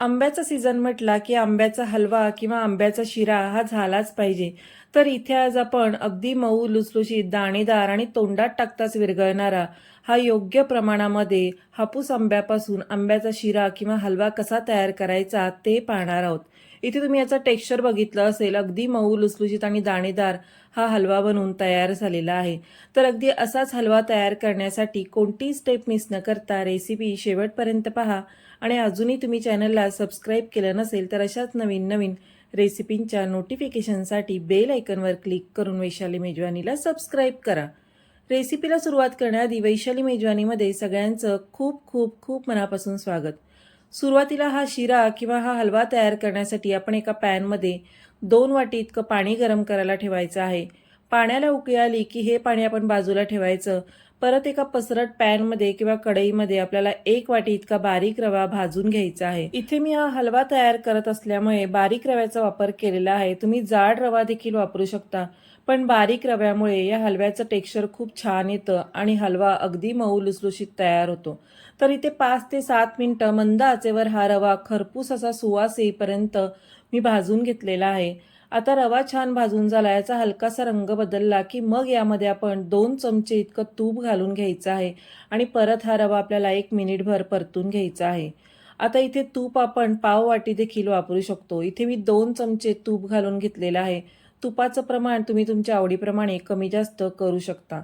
आंब्याचा सीझन म्हटला की आंब्याचा हलवा किंवा आंब्याचा शिरा हा झालाच पाहिजे. तर इथे आज आपण अगदी मऊ लुसलुशीत दाणेदार आणि तोंडात टाकताच विरघळणारा हा योग्य प्रमाणामध्ये हापूस आंब्यापासून आंब्याचा शिरा किंवा हलवा कसा तयार करायचा ते पाहणार आहोत. इथे तुम्ही याचा टेक्स्चर बघितलं असेल अगदी मऊ लुसलुशीत आणि दाणेदार हा हलवा बनवून तयार झालेला आहे. तर अगदी असाच हलवा तयार करण्यासाठी कोणती स्टेप मिस न करता रेसिपी शेवटपर्यंत पहा. आणि अजूनही तुम्ही चॅनलला सबस्क्राईब केलं नसेल तर अशाच नवीन नवीन रेसिपींच्या नोटिफिकेशनसाठी बेल आयकनवर क्लिक करून वैशाली मेजवानीला सबस्क्राईब करा. रेसिपीला सुरुवात करण्याआधी वैशाली मेजवानीमध्ये सगळ्यांचं खूप खूप खूप मनापासून स्वागत. सुरुवातीला हा शिरा किंवा हा हलवा तयार करण्यासाठी आपण एका पॅनमध्ये दोन वाटी इतकं पाणी गरम करायला ठेवायचं आहे. पाण्याला उकळी आली की हे पाणी आपण बाजूला ठेवायचं. परत एका पसरट पॅनमध्ये किंवा कढईमध्ये आपल्याला एक वाटी इतका बारीक रवा भाजून घ्यायचा आहे. इथे मी हा हलवा तयार करत असल्यामुळे बारीक रव्याचा वापर केलेला आहे. तुम्ही जाड रवा देखील वापरू शकता पण बारीक रव्यामुळे या हलव्याचं टेक्स्चर खूप छान येतं आणि हलवा अगदी मऊ लुसलुशीत तयार होतो. तर इथे पाच ते सात मिनटं मंद आचेवर हा रवा खरपूस असा सुवास येईपर्यंत मी भाजून घेतलेला आहे. आता रवा छान भाजून झाला याचा हलकासा रंग बदलला की मग यामध्ये आपण दोन चमचे इतकं तूप घालून घ्यायचं आहे आणि परत हा रवा आपल्याला एक मिनिटभर परतून घ्यायचा आहे. आता इथे तूप आपण पाव वाटी देखील वापरू शकतो. इथे मी दोन चमचे तूप घालून घेतलेलं आहे. तुपाचं प्रमाण तुम्ही तुमच्या आवडीप्रमाणे कमी जास्त करू शकता.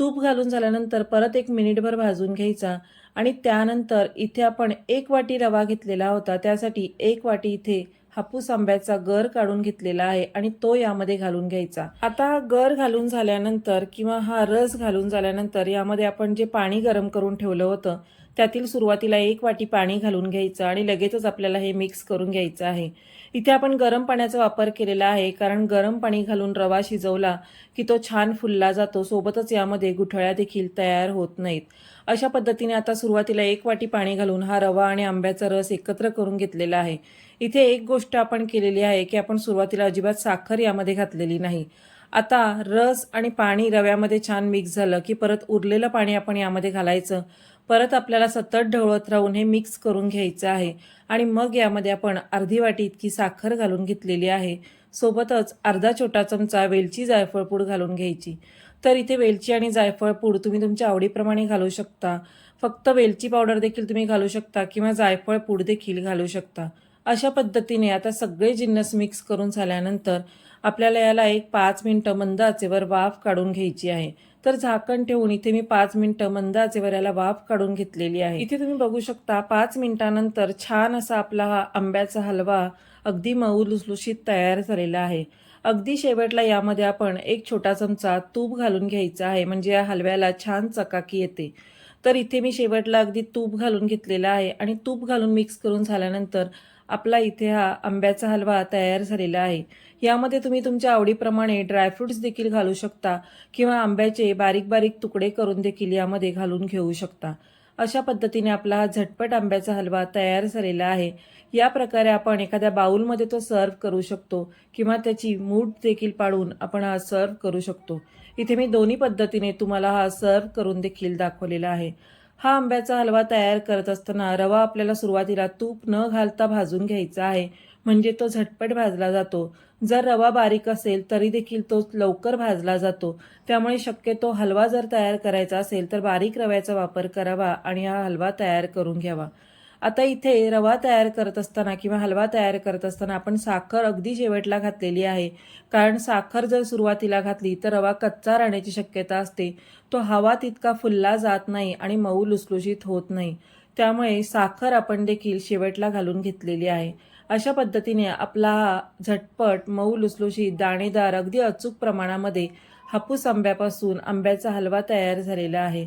तूप घालून झाल्यानंतर परत एक मिनिटभर भाजून घ्यायचा आणि त्यानंतर इथे आपण एक वाटी रवा घेतलेला होता त्यासाठी एक वाटी इथे हापूस आंब्याचा गर काढून घेतलेला आहे आणि तो यामध्ये घालून घ्यायचा. आता गर घालून झाल्यानंतर किंवा हा रस घालून झाल्यानंतर यामध्ये आपण जे पाणी गरम करून ठेवलं होतं त्यातील सुरुवातीला एक वाटी पाणी घालून घ्यायचं आणि लगेचच आपल्याला हे मिक्स करून घ्यायचं आहे. इथे आपण गरम पाण्याचा वापर केलेला आहे कारण गरम पाणी घालून रवा शिजवला की तो छान फुलला जातो. सोबतच यामध्ये गुठळ्या देखील तयार होत नाहीत. अशा पद्धतीने आता सुरुवातीला एक वाटी पाणी घालून हा रवा आणि आंब्याचा रस एकत्र करून घेतलेला आहे. इथे एक गोष्ट आपण केलेली आहे की आपण सुरुवातीला अजिबात साखर यामध्ये घातलेली नाही. आता रस आणि पाणी रव्यामध्ये छान मिक्स झालं की परत उरलेलं पाणी आपण यामध्ये घालायचं. परत आपल्याला सतत ढवळत राहून हे मिक्स करून घ्यायचं आहे. आणि मग यामध्ये आपण अर्धी वाटी इतकी साखर घालून घेतलेली आहे. सोबतच अर्धा छोटा चमचा वेलची जायफळ पूड घालून घ्यायची. तर इथे वेलची आणि जायफळ पूड तुम्ही तुमच्या आवडीप्रमाणे घालू शकता. फक्त वेलची पावडर देखील तुम्ही घालू शकता किंवा जायफळ पूड देखील घालू शकता. अशा पद्धतीने आता सगळे जिन्नस मिक्स करून झाल्यानंतर आपल्याला याला एक पाच मिनटं मंद आचेवर वाफ काढून घ्यायची आहे. तर झाकण ठेवून इथे मी पाच मिनिटं मंद आचेवर याला वाफ काढून घेतलेली आहे. इथे तुम्ही बघू शकता पाच मिनिटानंतर छान असा आपला हा आंब्याचा हलवा अगदी मऊ लुसलुशीत तयार झालेला आहे. अगदी शेवटला यामध्ये आपण एक छोटा चमचा तूप घालून घ्यायचा आहे म्हणजे या हलव्याला छान चकाकी येते. तर इथे मी शेवटला अगदी तूप घालून घेतलेला आहे आणि तूप घालून मिक्स करून झाल्यानंतर आपला इथे हा आंब्याचा हलवा तयार झालेला आहे. यामध्ये तुम्ही तुमच्या आवडीप्रमाणे ड्रायफ्रुट्स देखील घालू शकता किंवा आंब्याचे बारीक बारीक तुकडे करून देखील यामध्ये घालून घेऊ शकता. अशा पद्धतीने आपला हा झटपट आंब्याचा हलवा तयार झालेला आहे. या प्रकारे आपण एखाद्या बाऊलमध्ये तो सर्व करू शकतो किंवा त्याची मूठ देखील पाडून आपण हा सर्व करू शकतो. इथे मी दोन्ही पद्धतीने तुम्हाला हा सर्व करून देखील दाखवलेला आहे. हा आंब्याचा हलवा तयार करत असताना रवा आपल्याला सुरुवातीला तूप न घालता भाजून घ्यायचा आहे. म्हणजे तो झटपट भाजला जातो. जर रवा बारीक असेल तरी देखील तो लवकर भाजला जातो. त्यामुळे शक्यतो हलवा जर तयार करायचा असेल तर बारीक रव्याचा वापर करावा आणि हा हलवा तयार करून घ्यावा. आता इथे रवा तयार करत असताना किंवा हलवा तयार करत असताना आपण साखर अगदी शेवटला घातलेली आहे. कारण साखर जर सुरुवातीला घातली तर रवा कच्चा राहण्याची शक्यता असते. तो हवा तितका फुलला जात नाही आणि मऊ लुसलुशीत होत नाही. त्यामुळे साखर आपण देखील शेवटला घालून घेतलेली आहे. अशा पद्धतीने आपला हा झटपट मऊ लुसलुशीत दाणेदार अगदी अचूक प्रमाणामध्ये हापूस आंब्यापासून आंब्याचा हलवा तयार झालेला आहे.